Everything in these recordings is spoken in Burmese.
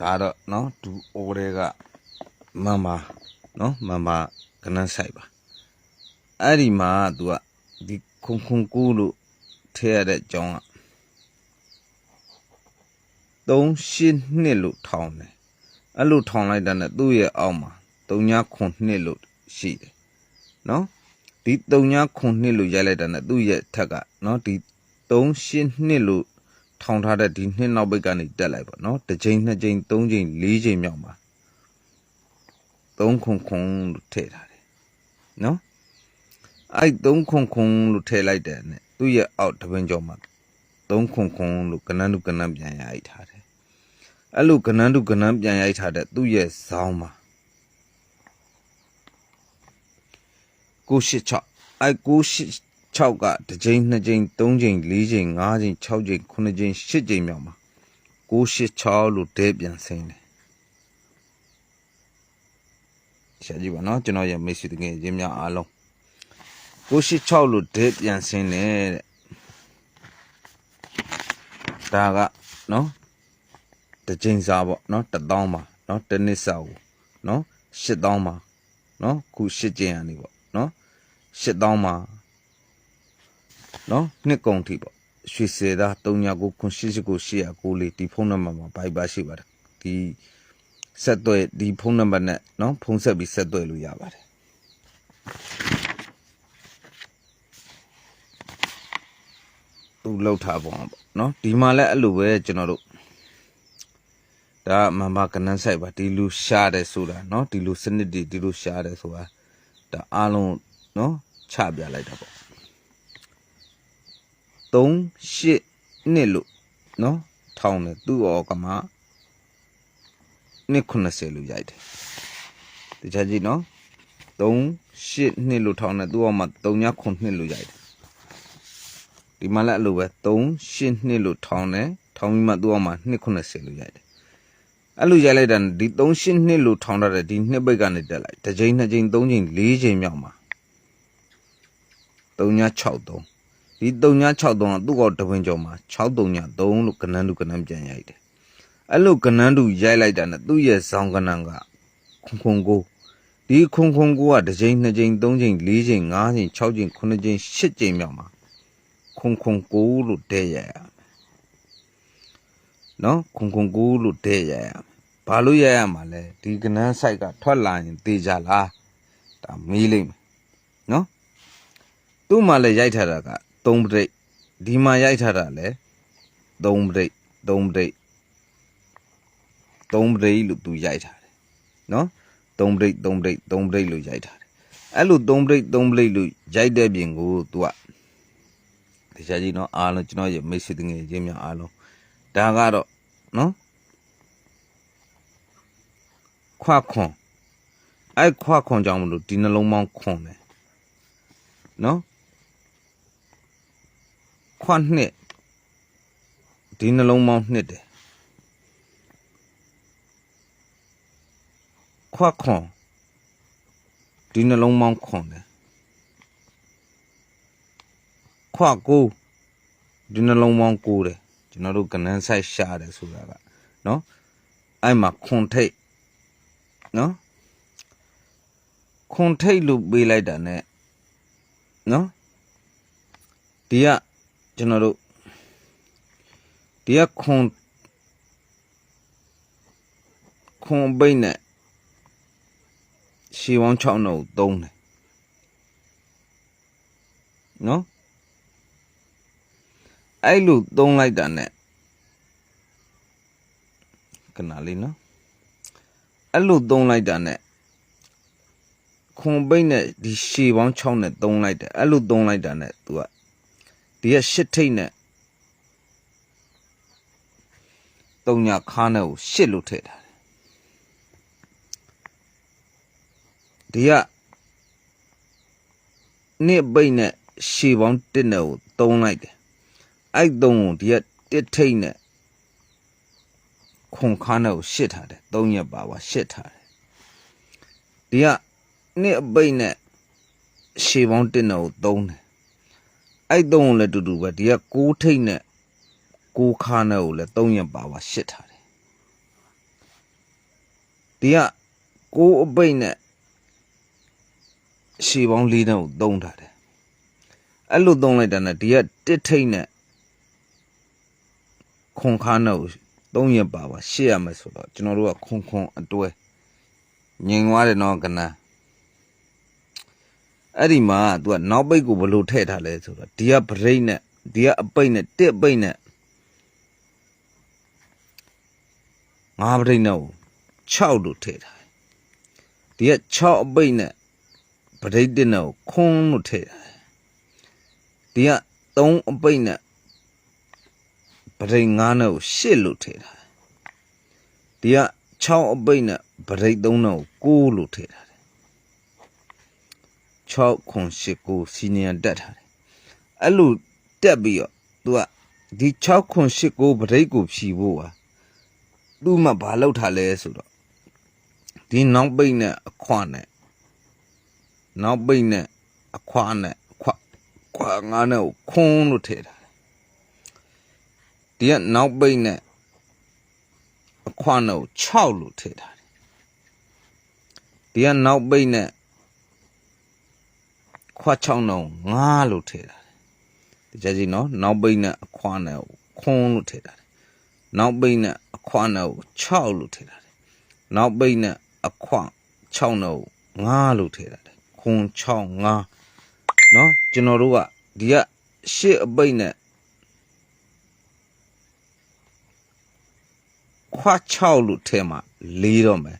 ဒါတော့နော်ဒူအိုတွေကမမနော်မမကနန်းဆိုင်ပါအဲ့ဒီမှာ तू ကဒီခုံခုံကူလို့ထည့်ရတဲ့အကြောင်းက3ရှင်းနှစ်လို့ထောင်းတယ်အဲ့လိုထောင်းလိုက်တာနဲ့သူ့ရဲ့အောက်မှာ3ညခွန်နှစ်လို့ရှိတယ်နော်ဒီ3ညခွန်နှစ်လို့ရိုက်လိုက်တာနဲ့သူ့ရဲ့ထက်ကနော်ဒီ3ရှင်းနှစ်လို့ ထောင်ထားတဲ့ဒီနှစ်နောက်ဘက်ကနေတက်လိုက်ပါနော်တစ်ချိန်နှစ်ချိန်သုံးချိန်လေးချိန်မြောက်မှာ3ခွန်ခွန်လို့ထည့်ထားတယ်နော်အဲ့3ခွန်ခွန်လို့ထည့်လိုက်တယ်နဲ့သူ့ရဲ့အောက်တပင်ကျော်မှာ3ခွန်ခွန်လို့ကနန်းလူကနန်းပြန်ရိုက်ထားတယ်အဲ့လိုကနန်းလူကနန်းပြန်ရိုက်ထားတဲ့သူ့ရဲ့ဇောင်းမှာ986အဲ့ 986ကတစ်ချိန်နှစ်ချိန်သုံးချိန်လေးချိန်ငါးချိန်6ချိန်9ချိန်10ချိန်မြောက်မှာ986လို့ဒဲပြန်ဆင်းတယ်ရှာကြည့်ပါနော်ကျွန်တော်ရဲ့မိတ်ဆွေတကယ်ချင်းများအားလုံး986လို့ဒဲပြန်ဆင်းတယ်တဲ့ဒါကနော်တစ်ချိန်စားပေါ့နော်1000ပါနော်တစ်နှစ်စာကိုနော်8000ပါနော်ခု8ကျင်ရနေပေါ့နော်8000ပါ နော်နှစ်ကုန်ထိပေါ့ရွှေစေသား399889ဒီဖုန်းနံပါတ်မှာ Viber ရှိပါတယ်ဒီဆက်သွယ်ဒီဖုန်းနံပါတ်နဲ့နော်ဖုန်းဆက်ပြီးဆက်သွယ်လို့ရပါတယ်သူလောက်ထားပုံပေါ့နော်ဒီမှာလည်းအဲ့လိုပဲကျွန်တော်တို့ဒါမမကနန်းဆိုင်ပါဒီလူရှားတယ်ဆိုတာနော်ဒီလူစနစ်တွေဒီလူရှားတယ်ဆိုတာဒါအားလုံးနော်ချပြလိုက်တာပေါ့ 3 8လို့နော်ထောင်းတယ်သူ့ဩကမ290လို့ရိုက်တယ်တခြားကြည့်နော်3 8 2လို့ထောင်းတယ်သူ့ဩမှာ3 9 2လို့ရိုက်တယ်ဒီမှာလည်းအဲ့လိုပဲ3 8 2လို့ထောင်းတယ်ထောင်းပြီးမှသူ့ဩမှာ290လို့ရိုက်တယ်အဲ့လိုရိုက်လိုက်တာဒီ3 8 2လို့ထောင်းထားတဲ့ဒီနှစ်ပိတ်ကနေတက်လိုက်တစ်ချိန်နှစ်ချိန်သုံးချိန်လေးချိန်မြောက်မှာ3 6 3 ဒီ3963ကသူ့ကောတပင်ကျော်မှာ633လို့ကနန်းတူကနန်းပြန်ရိုက်တယ်အဲ့လိုကနန်းတူရိုက်လိုက်တာနဲ့သူ့ရဲ့ဇောင်းကနန်းကခုံခုံကိုဒီခုံခုံကိုကတစ်ချိန်နှစ်ချိန်သုံးချိန်လေးချိန်ငါးချိန်6ချိန်9ချိန်10ချိန်မြောက်မှာခုံခုံကိုလို့တဲ့ရရနော်ခုံခုံကိုလို့တဲ့ရရဘာလို့ရရမှာလဲဒီကနန်းဆိုင်ကထွက်လာရင်တေးကြလားဒါမေးလိမ့်မယ်နော်သူ့မှာလည်းရိုက်ထားတာက 3ပရိတ်ဒီမှာရိုက်ထားတာလည်း3ပရိတ်3ပရိတ်3ပရိတ်လို့သူရိုက်ထားတယ်နော်3ပရိတ်3ပရိတ်3ပရိတ်လို့ရိုက်ထားတယ်အဲ့လို3ပရိတ်3ပရိတ်လို့ရိုက်တဲ့ပြင်ကို तू ကတရားကြီးနော်အားလုံးကျွန်တော်ရဲ့မိတ်ဆွေတငယ်ချင်းများအားလုံးဒါကတော့နော်ခွခွန်အဲ့ခွခွန်ကြောင့်မလို့ဒီနှလုံးပေါင်းခွန်တယ်နော် ခွနှစ်ဒီနှလုံးပေါင်းနှစ်တယ်ခွခွန်ဒီနှလုံးပေါင်းခွန်တယ်ခွကိုဒီနှလုံးပေါင်းကိုတယ်ကျွန်တော်တို့ကနန်းဆိုင်ရှာတယ်ဆိုတာကနော်အဲ့မှာခွန်ထိတ်နော်ခွန်ထိတ်လို့ပေးလိုက်တာ ਨੇ နော်ဒီက ကျွန်တော်တို့ဒီကခွန်ခွန်ပိတ်နဲ့ရှီဝေါင်း6နှုတ်သုံးတယ်နော်အဲ့လိုသုံးလိုက်တာ ਨੇ ခဏလေးနော်အဲ့လိုသုံးလိုက်တာ ਨੇ ခွန်ပိတ်နဲ့ဒီရှည်ပေါင်း6နဲ့သုံးလိုက်တယ်အဲ့လိုသုံးလိုက်တာ ਨੇ तू က ဒီကရှစ်ထိတ်နဲ့တုံညာခါနဲ့ကိုရှစ်လို့ထည့်ထားတယ်ဒီကနှစ်ပိတ်နဲ့ရှည်ပေါင်း1နဲ့ကိုသုံးလိုက်တယ်အဲ့သုံးကိုဒီကတစ်ထိတ်နဲ့ခွန်ခါနဲ့ကိုရှစ်ထားတယ်သုံးရက်ပါပါရှစ်ထားတယ်ဒီကနှစ်အပိတ်နဲ့ရှေပေါင်းတစ်နဲ့ကိုသုံးတယ် အဲ့သုံးကိုလည်းတူတူပဲဒီက6ထိတ်နဲ့6ခါနဲ့ကိုလည်း3ရက်ပါပါရှစ်ထားတယ်ဒီကကိုးအပိတ်နဲ့ရှေပေါင်းလေးတန်းကိုသုံးထားတယ်အဲ့လိုသုံးလိုက်တာနဲ့ဒီကတစ်ထိတ်နဲ့ခွန်ခါနဲ့ကိုသုံးရပါပါရှေ့ရမယ်ဆိုတော့ကျွန်တော်တို့ကခွန်ခွန်အတွဲငင်သွားတယ်နော်ကနန်း အဲ့ဒီမှာ तू ကနောက်ပိတ်ကိုဘယ်လိုထည့်ထားလဲဆိုတော့ဒီကဗရိတ်နဲ့ဒီကအပိတ်နဲ့တစ်အပိတ်နဲ့ငါးဗရိတ်နဲ့ကို6လို့ထည့်ထားတယ်ဒီက6အပိတ်နဲ့ဗရိတ်တစ်နဲ့ကိုခွန်းလို့ထည့်ထားတယ်ဒီက3အပိတ်နဲ့ဗရိတ်9နဲ့ကို8လို့ထည့်ထားတယ်ဒီက6အပိတ်နဲ့ဗရိတ်3နဲ့ကို9လို့ထည့်ထား တယ်6ခွန်8 9စီနီယံတက်ထားတယ်အဲ့လိုတက်ပြီးတော့ तू ကဒီ6ခွန်8 9ဗရိတ်ကိုဖြီဖို့ပါသူ့မှာဘာလောက်ထားလဲဆိုတော့ဒီနောက်ပိတ်နဲ့အခွနဲ့နောက်ပိတ်နဲ့အခွနဲ့ခွခွငါးနဲ့ကိုခွန်းလို့ထည့်ထားတယ်ဒီကနောက်ပိတ်နဲ့အခွနဲ့ကို6လို့ထည့်ထားတယ်ဒီကနောက်ပိတ်နဲ့ ခွ6နဲ့9လို့ထည့်ထားတယ်ဒီကြကြီးနော်နောက်ပိတ်နဲ့အခွနဲ့ကိုခွန်းလို့ထည့်ထားတယ်နောက်ပိတ်နဲ့အခွနဲ့ကို6လို့ထည့်ထားတယ်နောက်ပိတ်နဲ့အခွ6နဲ့ကို9လို့ထည့်ထားတယ်ခွန်း6 9နော်ကျွန်တော်တို့ကဒီကရှစ်အပိတ်နဲ့ခွ6လို့ထဲမှာလေးတော့မယ်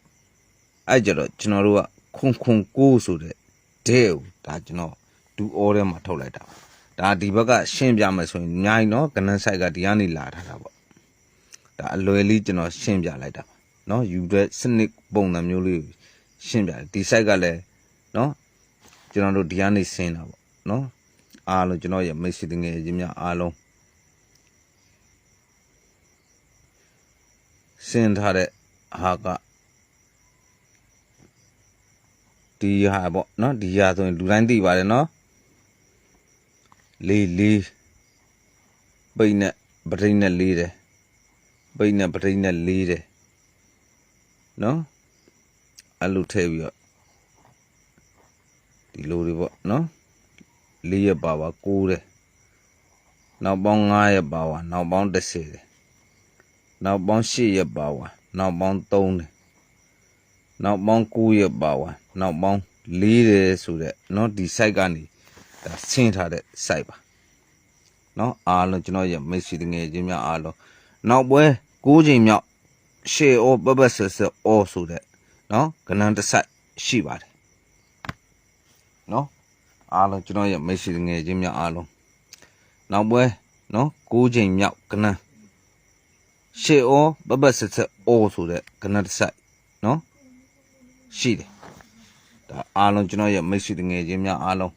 အဲ့ကြတော့ကျွန်တော်တို့ကခွန်ခွန်ကိုဆိုတဲ့ ဒဲကိုဒါကျွန်တော်ဒူအောထဲမှာထုတ်လိုက်တာပါဒါဒီဘက်ကရှင်းပြမယ်ဆိုရင်ညာနော်ကနန်းဆိုင်ကဒီကနေလာထားတာပေါ့ဒါအလွယ်လေးကျွန်တော်ရှင်းပြလိုက်တာပါနော်ယူတဲ့စနစ်ပုံစံမျိုးလေးကိုရှင်းပြတယ်ဒီဆိုင်ကလည်းနော်ကျွန်တော်တို့ဒီကနေဆင်းတာပေါ့နော်အားလုံးကျွန်တော်ရဲ့မိတ်ဆွေတငယ်ချင်းများအားလုံးဆင်းထားတဲ့ဟာက ဒီဟာပေါ့နော်ဒီဟာဆိုရင်လူတိုင်းသိပါတယ်နော်လေးလေးပိတ်နဲ့ပထိန်နဲ့လေးတယ်ပိတ်နဲ့ပထိန်နဲ့လေးတယ်နော်အဲ့လိုထည့်ပြီးတော့ဒီလိုတွေပေါ့နော်လေးရပါပါ9တယ်နောက်ပေါင်း9ရပါပါနောက်ပေါင်း10တယ်နောက်ပေါင်း10ရပါပါနောက်ပေါင်း3တယ် နောက်ပေါင်း9ရပါပါနောက်ပေါင်း4တယ်ဆိုတော့เนาะဒီ site ကနေဒါဆင်းထားတဲ့ site ပါเนาะအားလုံးကျွန်တော်ရဲ့မိတ်ဆွေတငယ်ချင်းများအားလုံးနောက်ပွဲ9ချိန်မြောက်ရှေအောပပဆဆအောဆိုတဲ့เนาะကဏ္ဍတစ် site ရှိပါတယ်နော်အားလုံးကျွန်တော်ရဲ့မိတ်ဆွေငယ်ချင်းများအားလုံးနောက်ပွဲနော်၉ချိန်မြောက်ကနန်းရှေအောပပဆက်ဆက်အောဆိုတဲ့ကနန်းတစ်ဆိုင်နော် ရှိတယ်ဒါအားလုံးကျွန်တော်ရဲ့မိတ်ဆွေငယ်ချင်းများအားလုံး